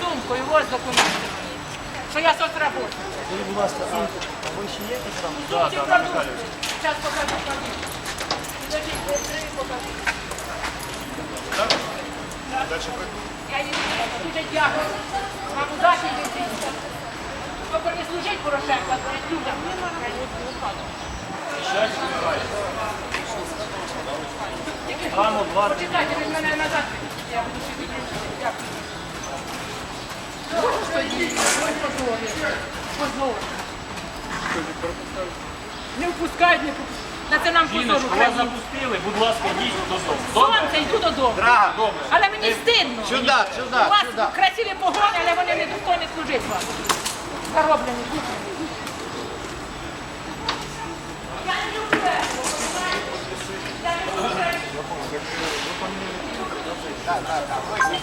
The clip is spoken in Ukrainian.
сумкою, ось документи. Що я соцработник. Скажіть, будь ласка, а ви ще є якісь там? Сумці продукти. Зараз покажу покажу. Підождіть, ви три покажу. Я їм дуже дякую. Вам удачі дитинства. Тільки не служить Порошенко, а служить людям. Два, три. Почекайте, ви мене назад. Я буду собі Дякую. Позор. Не впускають, не впускають. На це нам позор Жіночку, вас запустили, будь ласка, йдіть додому. Добре? Сонце, йду додому. Драга, Але мені стидно. сюди, У вас сюди. красиві погони, але вони не достойні служити вам. Зароблені. Я не люблю. Я не люблю це. Двері пусті.